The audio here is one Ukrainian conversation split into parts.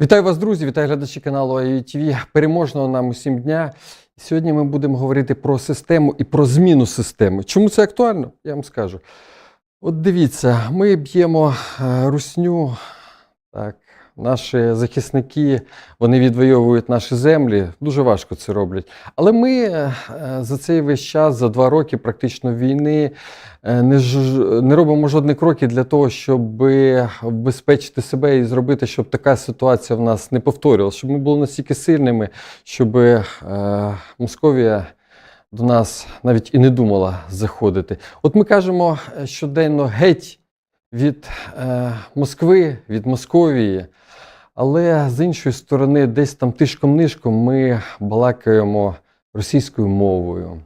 Вітаю вас, друзі! Вітаю глядачі каналу АІТВ. Переможного нам усім дня. Сьогодні ми будемо говорити про систему і про зміну системи. Чому це актуально? Я вам скажу. От дивіться, ми б'ємо е, русню. Так, наші захисники вони відвоюють наші землі. Дуже важко це роблять. Але ми е, за цей весь час, за два роки практично війни, е, не, ж, не робимо жодних кроків для того, щоб вбезпечити себе і зробити, щоб така ситуація в нас не повторювалася, щоб ми були настільки сильними, щоб е, Московія до нас навіть і не думала заходити. От ми кажемо е, щоденно геть від е, Москви, від Московії. Але з іншої сторони, десь там тишком-нишком ми балакаємо російською мовою.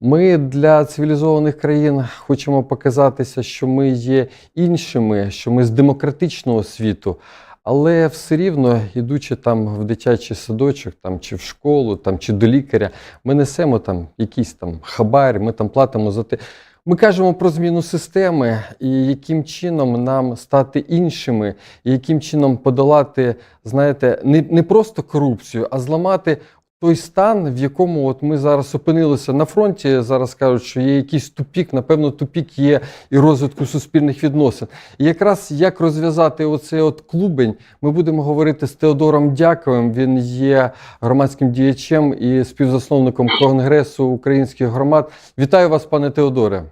Ми для цивілізованих країн хочемо показатися, що ми є іншими, що ми з демократичного світу, але все рівно, ідучи там в дитячий садочок, там, чи в школу, там, чи до лікаря, ми несемо там якийсь там хабар, ми там платимо за те. Ми кажемо про зміну системи і яким чином нам стати іншими, і яким чином подолати, знаєте, не, не просто корупцію, а зламати той стан, в якому от ми зараз опинилися на фронті. Зараз кажуть, що є якийсь тупік, напевно, тупік є і розвитку суспільних відносин. І якраз як розв'язати оцей от клубень, ми будемо говорити з Теодором Дяковим. Він є громадським діячем і співзасновником Конгресу українських громад. Вітаю вас, пане Теодоре.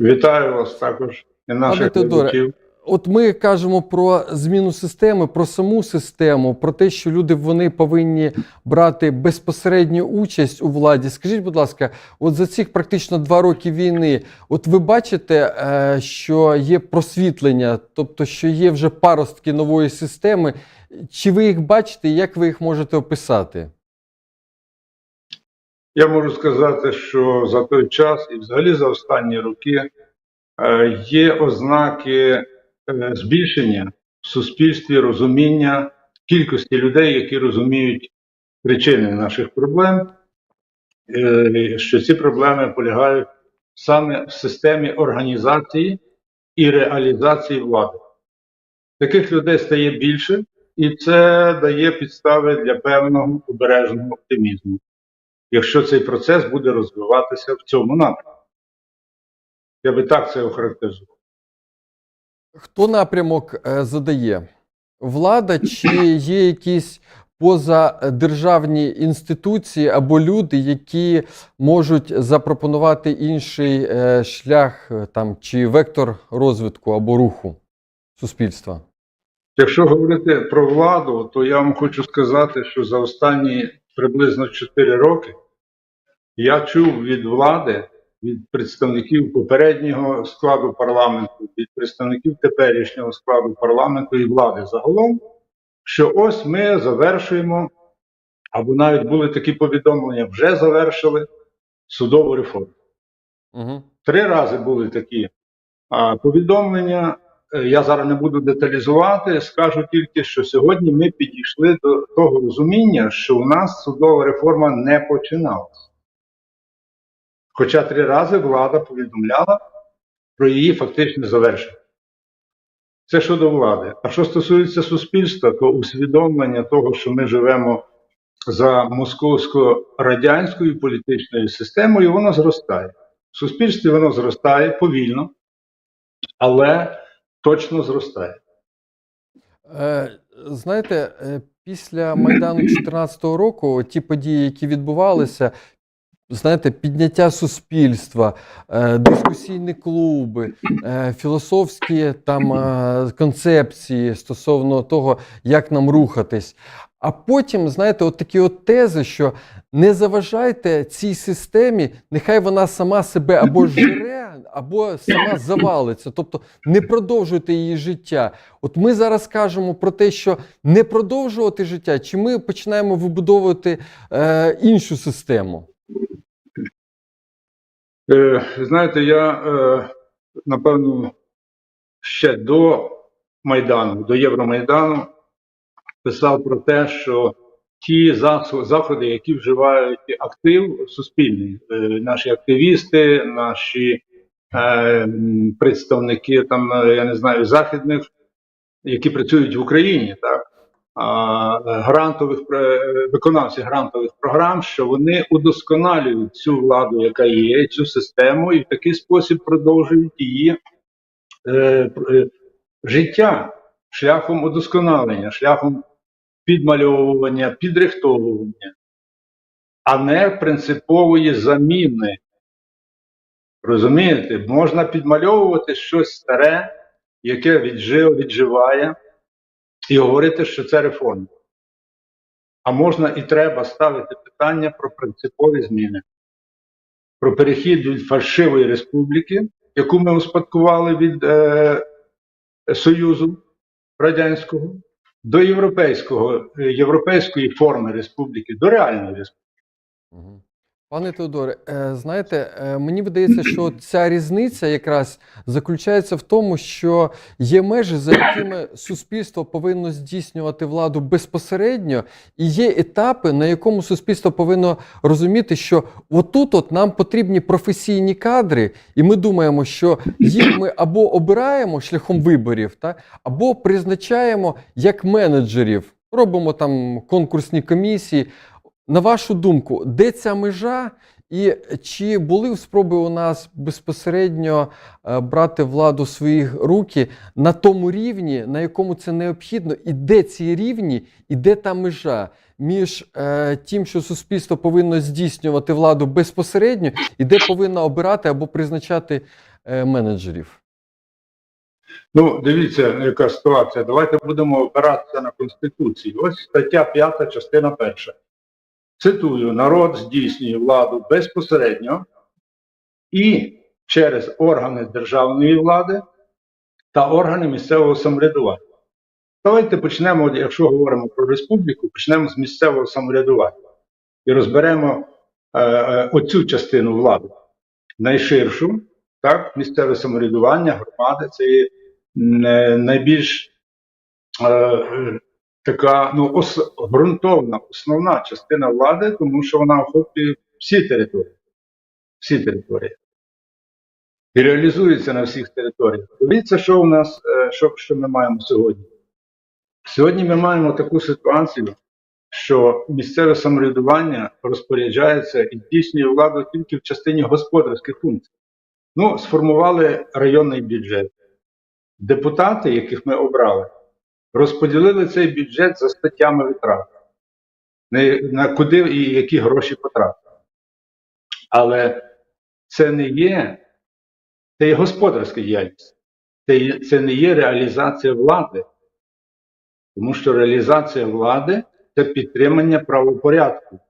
Вітаю вас також і наших Теодоре. От ми кажемо про зміну системи, про саму систему, про те, що люди вони повинні брати безпосередню участь у владі. Скажіть, будь ласка, от за цих практично два роки війни, от ви бачите, е, що є просвітлення, тобто що є вже паростки нової системи. Чи ви їх бачите, і як ви їх можете описати? Я можу сказати, що за той час і взагалі за останні роки е, є ознаки збільшення в суспільстві розуміння кількості людей, які розуміють причини наших проблем, е, що ці проблеми полягають саме в системі організації і реалізації влади. Таких людей стає більше, і це дає підстави для певного обережного оптимізму якщо цей процес буде розвиватися в цьому напрямку. Я би так це охарактеризував. Хто напрямок е, задає? Влада чи є якісь позадержавні інституції або люди, які можуть запропонувати інший е, шлях е, там, чи вектор розвитку або руху суспільства? Якщо говорити про владу, то я вам хочу сказати, що за останні приблизно 4 роки я чув від влади, від представників попереднього складу парламенту, від представників теперішнього складу парламенту і влади загалом, що ось ми завершуємо, або навіть були такі повідомлення, вже завершили судову реформу. Угу. Три рази були такі а, повідомлення. Е, Я зараз не буду деталізувати, скажу тільки, що сьогодні ми підійшли до того розуміння, що у нас судова реформа не починалася. Хоча три рази влада повідомляла про її фактичне завершення. Це щодо влади. А що стосується суспільства, то усвідомлення того, що ми живемо за московсько-радянською політичною системою, воно зростає. В суспільстві воно зростає повільно, але точно зростає. Е, знаєте, е, після Майдану 2014 року ті події, які відбувалися, знаєте, підняття суспільства, е, дискусійні клуби, е, філософські там е, концепції стосовно того, як нам рухатись. А потім, знаєте, от такі от тези, що не заважайте цій системі, нехай вона сама себе або жре, або сама завалиться. Тобто не продовжуйте її життя. От ми зараз кажемо про те, що не продовжувати життя, чи ми починаємо вибудовувати е, іншу систему. Е, знаєте, я е, напевно ще до Майдану, до Євромайдану писав про те, що ті заходи, які вживають актив суспільний, е, наші активісти, наші представники там, я не знаю, західних які працюють в Україні, так, грантових виконавців грантових програм, що вони удосконалюють цю владу, яка є, цю систему, і в такий спосіб продовжують її е, е, життя шляхом удосконалення, шляхом підмальовування, підрихтовування, а не принципової заміни. Розумієте, можна підмальовувати щось старе, яке віджило, відживає, і говорити, що це реформа. А можна і треба ставити питання про принципові зміни, про перехід від фальшивої республіки, яку ми успадкували від е, Союзу Радянського, до європейського, е, європейської форми республіки, до реальної республіки. Пане Теодоре, е, знаєте, е, мені видається, що ця різниця якраз заключається в тому, що є межі, за якими суспільство повинно здійснювати владу безпосередньо, і є етапи, на якому суспільство повинно розуміти, що отут от нам потрібні професійні кадри, і ми думаємо, що їх ми або обираємо шляхом виборів, та, або призначаємо як менеджерів. Робимо там конкурсні комісії. На вашу думку, де ця межа, і чи були спроби у нас безпосередньо е, брати владу в свої руки на тому рівні, на якому це необхідно, і де ці рівні, і де та межа між е, тим, що суспільство повинно здійснювати владу безпосередньо, і де повинно обирати або призначати е, менеджерів? Ну, дивіться, яка ситуація. Давайте будемо опиратися на Конституції. Ось стаття 5, частина 1. Цитую: народ здійснює владу безпосередньо і через органи державної влади та органи місцевого самоврядування. Давайте почнемо, якщо говоримо про республіку, почнемо з місцевого самоврядування і розберемо е, е, оцю частину влади, найширшу, так, місцеве самоврядування, громади це є найбільш е, е, така ну, ос, ґрунтовна, основна частина влади, тому що вона охоплює всі території. Всі території. І реалізується на всіх територіях. Дивіться, що у нас, е, що, що ми маємо сьогодні. Сьогодні ми маємо таку ситуацію, що місцеве самоврядування розпоряджається і здійснює владу тільки в частині господарських функцій. Ну, сформували районний бюджет. Депутати, яких ми обрали, розподілили цей бюджет за статтями витрат, на, куди і які гроші потратили. Але це не є, це є господарська діяльність, це, це не є реалізація влади. Тому що реалізація влади це підтримання правопорядку,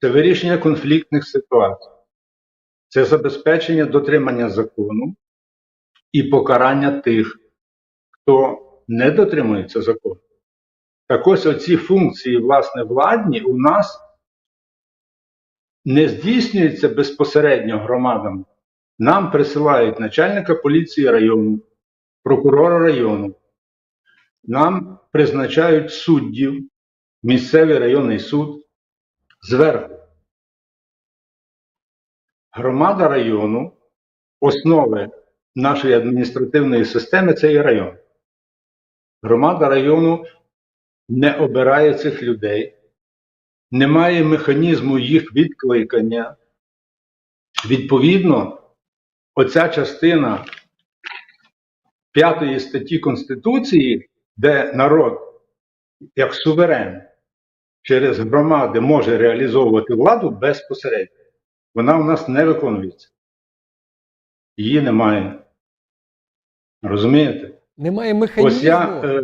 це вирішення конфліктних ситуацій, це забезпечення дотримання закону і покарання тих, хто не дотримується закону. Так ось оці функції, власне, владні у нас не здійснюються безпосередньо громадами. Нам присилають начальника поліції району, прокурора району. Нам призначають суддів, місцевий районний суд зверху. Громада району, основи нашої адміністративної системи це є район. Громада району не обирає цих людей, немає механізму їх відкликання. Відповідно, оця частина п'ятої статті Конституції, де народ, як суверен, через громади може реалізовувати владу безпосередньо, вона у нас не виконується. Її немає. Розумієте? Немає механізму. Ось я. Е,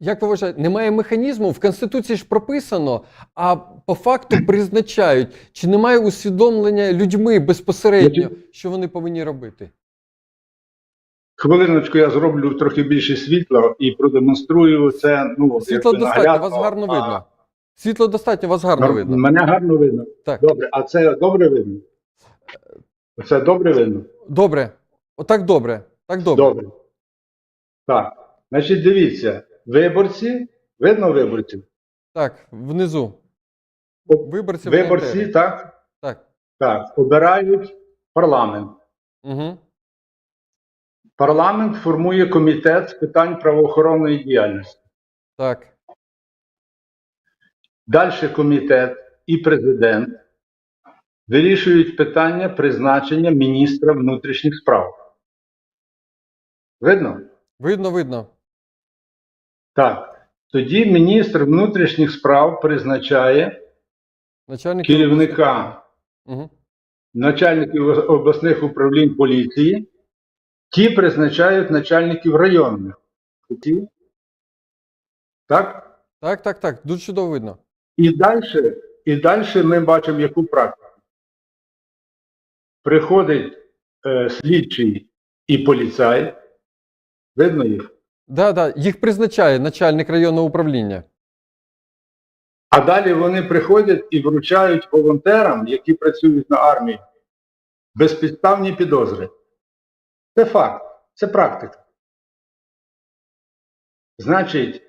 Як ви вважаєте, немає механізму, в Конституції ж прописано, а по факту призначають, чи немає усвідомлення людьми безпосередньо, що вони повинні робити? Хвилиночку я зроблю трохи більше світла і продемонструю це. Ну, Світло достатньо, наглядно, вас гарно а, видно. Світло достатньо, вас гарно нар- видно. Мене гарно видно. Так, Добре, а це добре видно? Це добре видно? добре. Отак добре. Так добре. Добре. Так. Значить, дивіться, виборці, видно виборців? Так, внизу. Виборці, Виборці, так, Так. так, обирають парламент. Угу. Парламент формує комітет з питань правоохоронної діяльності. Так. Далі комітет і президент вирішують питання призначення міністра внутрішніх справ. Видно? Видно, видно. Так. Тоді міністр внутрішніх справ призначає Начальник керівника Угу. начальників обласних управлінь поліції, ті призначають начальників районних. Ті. Так? Так, так, так. Дуже чудово видно. І далі, і далі ми бачимо яку практику. Приходить е, слідчий і поліцай. Видно їх? Да, да. Їх призначає начальник районного управління. А далі вони приходять і вручають волонтерам, які працюють на армії, безпідставні підозри. Це факт, це практика. Значить,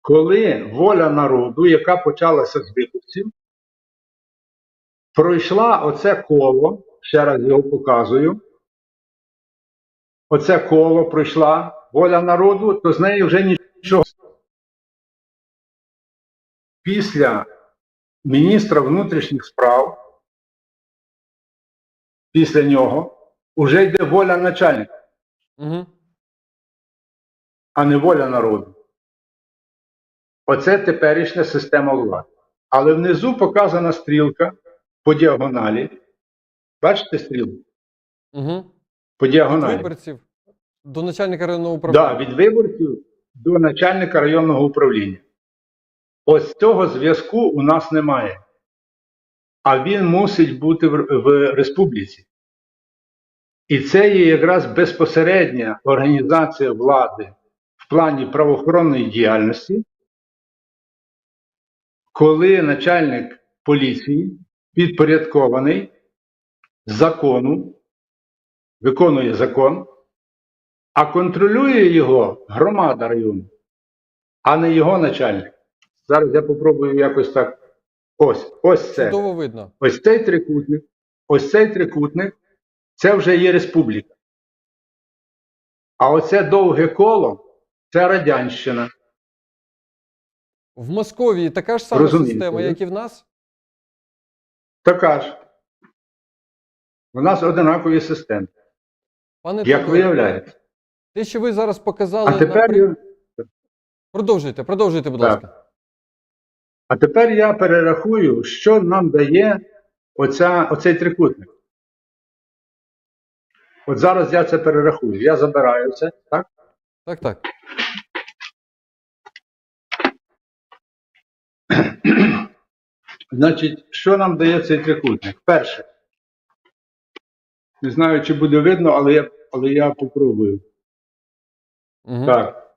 коли воля народу, яка почалася з виборців, пройшла оце коло, ще раз його показую. Оце коло пройшла воля народу, то з неї вже нічого після міністра внутрішніх справ, після нього, вже йде воля начальника, Угу. а не воля народу. Оце теперішня система влади. Але внизу показана стрілка по діагоналі. Бачите стрілку? Угу. По діагоналі. Виборців до начальника районного Да, управління. від виборців до начальника районного управління. Ось цього зв'язку у нас немає. А він мусить бути в, в республіці. І це є якраз безпосередня організація влади в плані правоохоронної діяльності, коли начальник поліції підпорядкований закону, виконує закон, а контролює його громада району, а не його начальник. Зараз я попробую якось так. Ось, ось це. Видно. Ось цей трикутник, ось цей трикутник, це вже є республіка. А оце довге коло це радянщина. В Московії така ж сама Розумієте, система, як і в нас. Така ж. У нас одинакові системи. Пане Як Теодоре, виявляється. те, що ви зараз показали, А тепер, на... продовжуйте, продовжуйте, будь Так. ласка. а тепер я перерахую, що нам дає оця, оцей трикутник. От зараз я це перерахую. Я забираю це, так? Так, так. Значить, що нам дає цей трикутник? Перше. Не знаю, чи буде видно, але я, але я попробую. Угу. Так.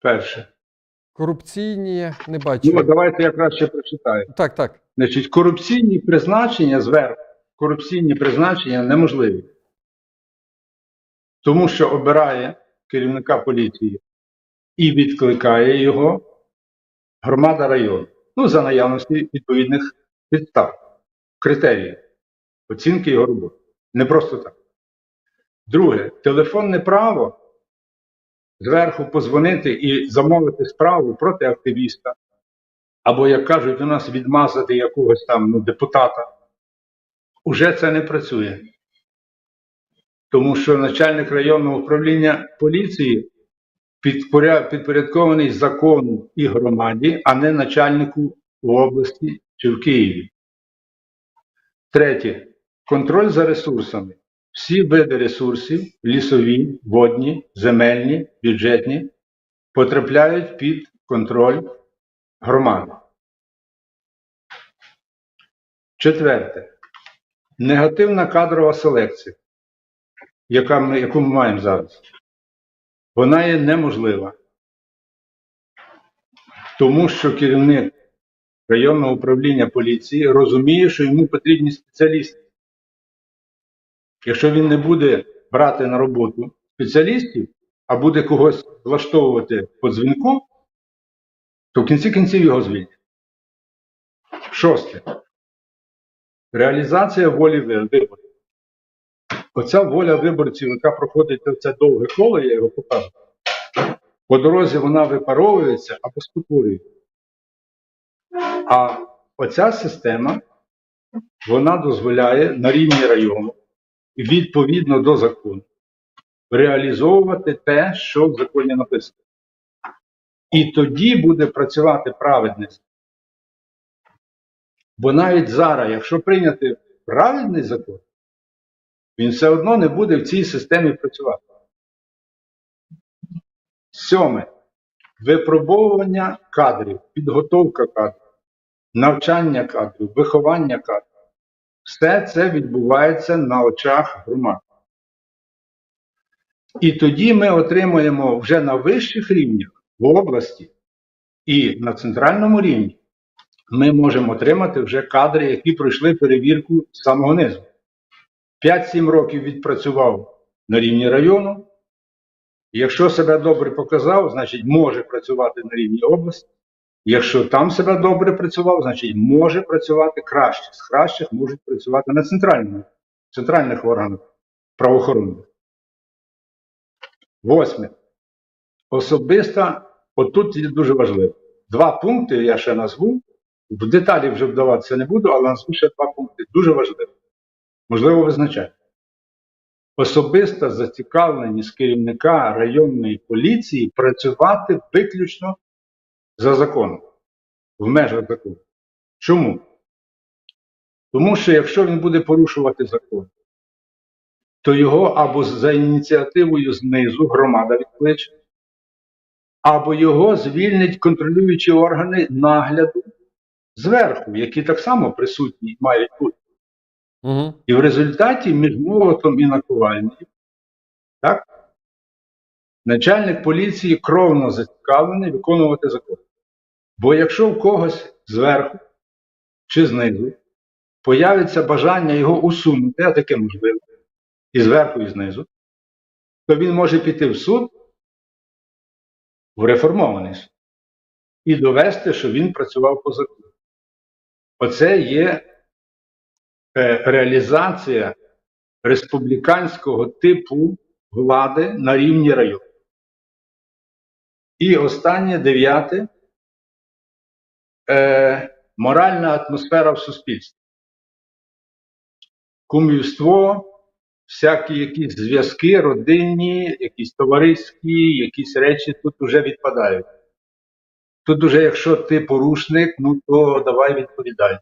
Перше. Корупційні не бачу. Ну, давайте я краще прочитаю. Так, так. Значить, корупційні призначення зверху, корупційні призначення неможливі. Тому що обирає керівника поліції і відкликає його громада району. Ну, за наявності відповідних підстав, критеріїв, оцінки його роботи. Не просто так. Друге, телефонне право зверху позвонити і замовити справу проти активіста, або, як кажуть, у нас відмазати якогось там ну, депутата, уже це не працює. Тому що начальник районного управління поліції підпорядкований закону і громаді, а не начальнику в області чи в Києві. Третє. Контроль за ресурсами. Всі види ресурсів лісові, водні, земельні, бюджетні потрапляють під контроль громади. Четверте. Негативна кадрова селекція, яка ми, яку ми маємо зараз. Вона є неможлива. Тому що керівник районного управління поліції розуміє, що йому потрібні спеціалісти. Якщо він не буде брати на роботу спеціалістів, а буде когось влаштовувати по дзвінку, то в кінці кінців його звільнять. Шосте. Реалізація волі ви- виборів. Оця воля виборців, яка проходить це довге коло, я його покажу. По дорозі вона випаровується або спотворюється. А оця система вона дозволяє на рівні району, відповідно до закону, реалізовувати те, що в законі написано. І тоді буде працювати праведність. Бо навіть зараз, якщо прийняти правильний закон, він все одно не буде в цій системі працювати. Сьоме. Випробовування кадрів, підготовка кадрів, навчання кадрів, виховання кадрів. Все це відбувається на очах громад. І тоді ми отримуємо вже на вищих рівнях в області і на центральному рівні. Ми можемо отримати вже кадри, які пройшли перевірку з самого низу. 5-7 років відпрацював на рівні району. Якщо себе добре показав, значить може працювати на рівні області. Якщо там себе добре працював, значить може працювати краще. З кращих можуть працювати на центральному, центральних органах правоохоронних. Восьме. Особиста, отут є дуже важливо. Два пункти я ще назву. В деталі вже вдаватися не буду, але назву ще два пункти. Дуже важливі. Можливо, визначати. Особиста зацікавленість керівника районної поліції працювати виключно за законом, в межах закону. Чому? Тому що якщо він буде порушувати закон, то його або за ініціативою знизу громада відкличе, або його звільнять контролюючі органи нагляду зверху, які так само присутні мають бути. Угу. І в результаті між молотом і наковальнею, так, начальник поліції кровно зацікавлений виконувати закон. Бо якщо в когось зверху чи знизу появиться бажання його усунути, а таке можливо, і зверху, і знизу, то він може піти в суд, в реформований суд, і довести, що він працював по закону. Оце є е, реалізація республіканського типу влади на рівні району. І останнє дев'яте е, моральна атмосфера в суспільстві. Кумівство, всякі якісь зв'язки, родинні, якісь товариські, якісь речі тут вже відпадають. Тут уже, якщо ти порушник, ну то давай відповідай.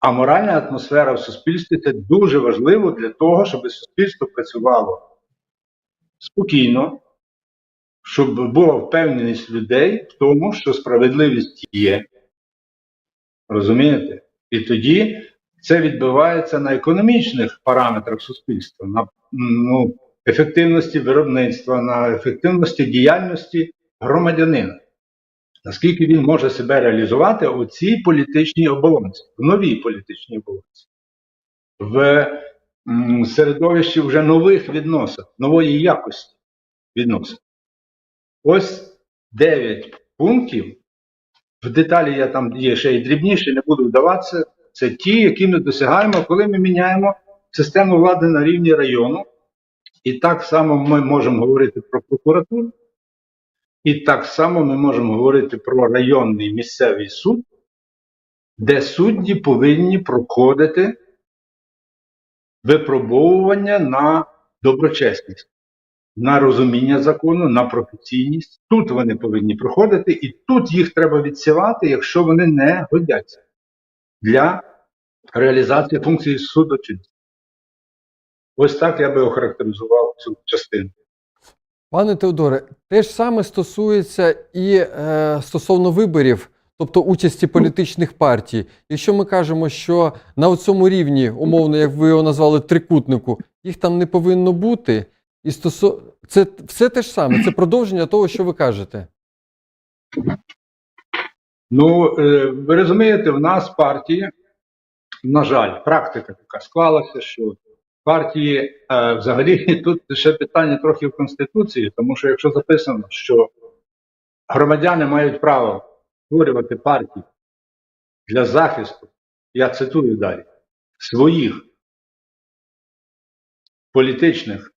А моральна атмосфера в суспільстві це дуже важливо для того, щоб суспільство працювало спокійно, щоб була впевненість людей в тому, що справедливість є. Розумієте? І тоді це відбувається на економічних параметрах суспільства, на ну, ефективності виробництва, на ефективності діяльності громадянина. Наскільки він може себе реалізувати у цій політичній оболонці, в новій політичній оболонці, в середовищі вже нових відносин, нової якості відносин. Ось 9 пунктів. В деталі я там є ще й дрібніші, не буду вдаватися. Це ті, які ми досягаємо, коли ми міняємо систему влади на рівні району. І так само ми можемо говорити про прокуратуру, і так само ми можемо говорити про районний місцевий суд, де судді повинні проходити випробовування на доброчесність, на розуміння закону, на професійність. Тут вони повинні проходити, і тут їх треба відсівати, якщо вони не годяться для реалізації функції судочинства. Ось так я би охарактеризував цю частину. Пане Теодоре, те ж саме стосується і е, стосовно виборів, тобто участі політичних партій. Якщо ми кажемо, що на цьому рівні, умовно, як ви його назвали, трикутнику, їх там не повинно бути, і стосо... це все те ж саме, це продовження того, що ви кажете. Ну, е, ви розумієте, в нас партії, на жаль, практика така склалася, що партії е, взагалі тут ще питання трохи в Конституції, тому що якщо записано, що громадяни мають право створювати партії для захисту, я цитую далі, своїх політичних,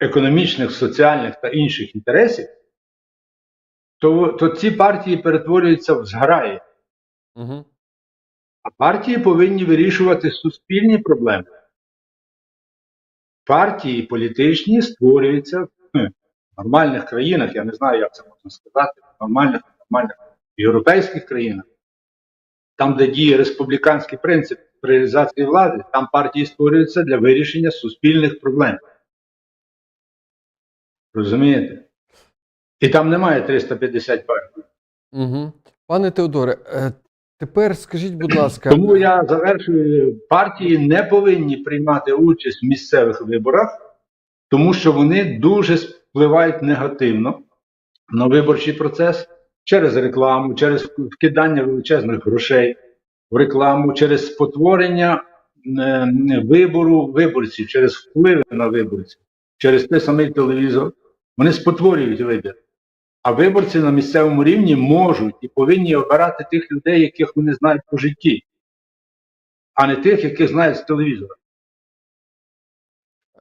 економічних, соціальних та інших інтересів, то, то ці партії перетворюються в зграї. Угу. А партії повинні вирішувати суспільні проблеми. Партії політичні створюються в нормальних країнах, я не знаю, як це можна сказати, в нормальних, нормальних європейських країнах, там, де діє республіканський принцип реалізації влади, там партії створюються для вирішення суспільних проблем. Розумієте? І там немає 350 партій. Угу. Пане Теодоре, е, тепер скажіть, будь ласка, Тому я завершую, партії не повинні приймати участь в місцевих виборах, тому що вони дуже впливають негативно на виборчий процес через рекламу, через вкидання величезних грошей в рекламу, через спотворення е, вибору виборців, через впливи на виборців, через той самий телевізор. Вони спотворюють вибір. А виборці на місцевому рівні можуть і повинні обирати тих людей, яких вони знають по житті, а не тих, яких знають з телевізора.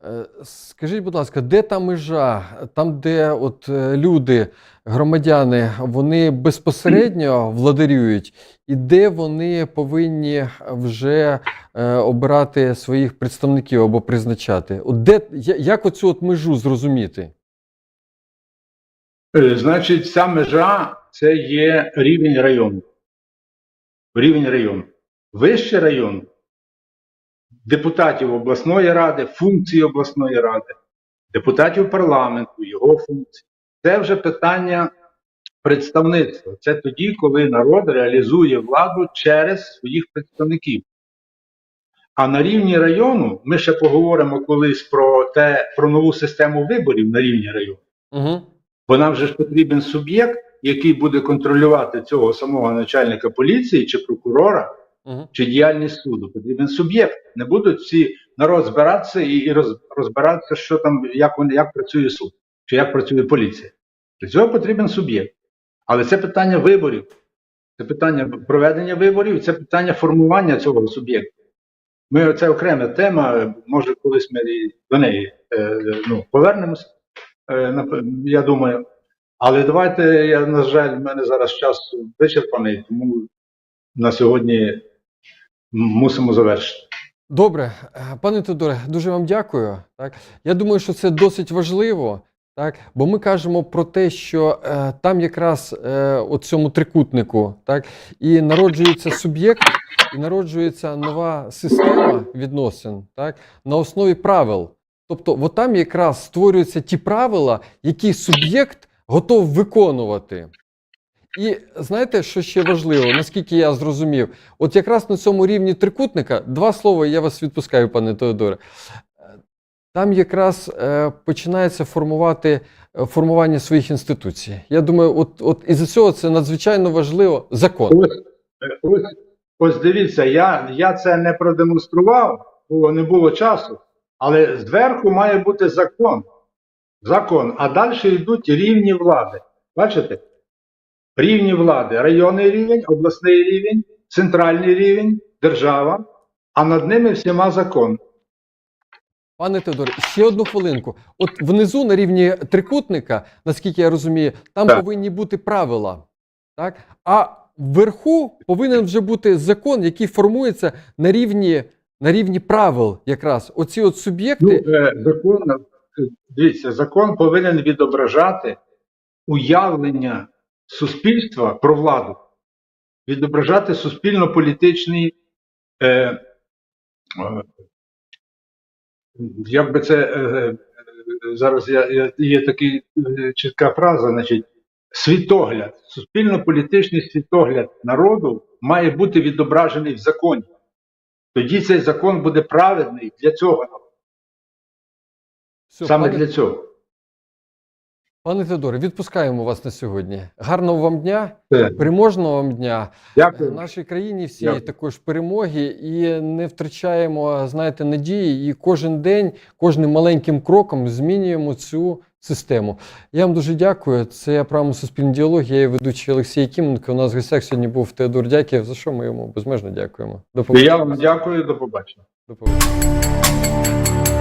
Е, Скажіть, будь ласка, де та межа, там, де от е, люди, громадяни, вони безпосередньо владарюють, і де вони повинні вже е, обирати своїх представників або призначати? От де, як оцю от межу зрозуміти? Е, Значить, ця межа це є рівень району. Рівень району. Вище району депутатів обласної ради, функції обласної ради, депутатів парламенту, його функції. Це вже питання представництва. Це тоді, коли народ реалізує владу через своїх представників. А на рівні району ми ще поговоримо колись про те, про нову систему виборів на рівні району. Угу. Бо нам же ж потрібен суб'єкт, який буде контролювати цього самого начальника поліції чи прокурора, Угу. чи діяльність суду. Потрібен суб'єкт. Не будуть всі народ збиратися і, розбиратися, що там, як, вони- як працює суд, чи як працює поліція. Для цього потрібен суб'єкт. Але це питання виборів, це питання проведення виборів, це питання формування цього суб'єкта. Ми це окрема тема, може, колись ми до неї е, ну, повернемось, я думаю. Але давайте, я, на жаль, в мене зараз час вичерпаний, тому на сьогодні мусимо завершити. Добре, Е, пане Теодоре, дуже вам дякую. Так, я думаю, що це досить важливо, так, бо ми кажемо про те, що е, там якраз е, у цьому трикутнику, так, і народжується суб'єкт, і народжується нова система відносин, так, на основі правил. Тобто, от там якраз створюються ті правила, які суб'єкт готов виконувати. І знаєте, що ще важливо, наскільки я зрозумів, от якраз на цьому рівні трикутника, два слова, я вас відпускаю, пане Теодоре. Там якраз е, починається формувати е, формування своїх інституцій. Я думаю, от, от із цього це надзвичайно важливо закон. Ось, ось, ось дивіться, я, я це не продемонстрував, бо не було часу. Але зверху має бути закон. Закон. А далі йдуть рівні влади. Бачите? Рівні влади. Районний рівень, обласний рівень, центральний рівень, держава, а над ними всіма закон. Пане Теодоре, ще одну хвилинку. От внизу на рівні трикутника, наскільки я розумію, там Так. повинні бути правила. Так? А вверху повинен вже бути закон, який формується на рівні, на рівні правил, якраз. Оці от Ну, суб'єкти. е, закон, дивіться, закон повинен відображати уявлення суспільства про владу, відображати суспільно-політичний, е, е, як би це е, зараз я, є така чітка фраза, значить, світогляд, суспільно-політичний світогляд народу має бути відображений в законі. Тоді цей закон буде праведний для цього. Все, Саме пане, для цього. пане Теодоре, відпускаємо вас на сьогодні. Гарного вам дня, Все. переможного вам дня. Дякую. Нашій країні всі Дякую. також перемоги і не втрачаємо, знаєте, надії. І кожен день, кожним маленьким кроком змінюємо цю систему. Я вам дуже дякую. Це програма Суспільний діалог. Я її ведучий Олексій Кіменко. У нас в гостях сьогодні був Теодор Дяків. За що ми йому безмежно дякуємо. До побачення. я вам дякую, до побачення. До побачення.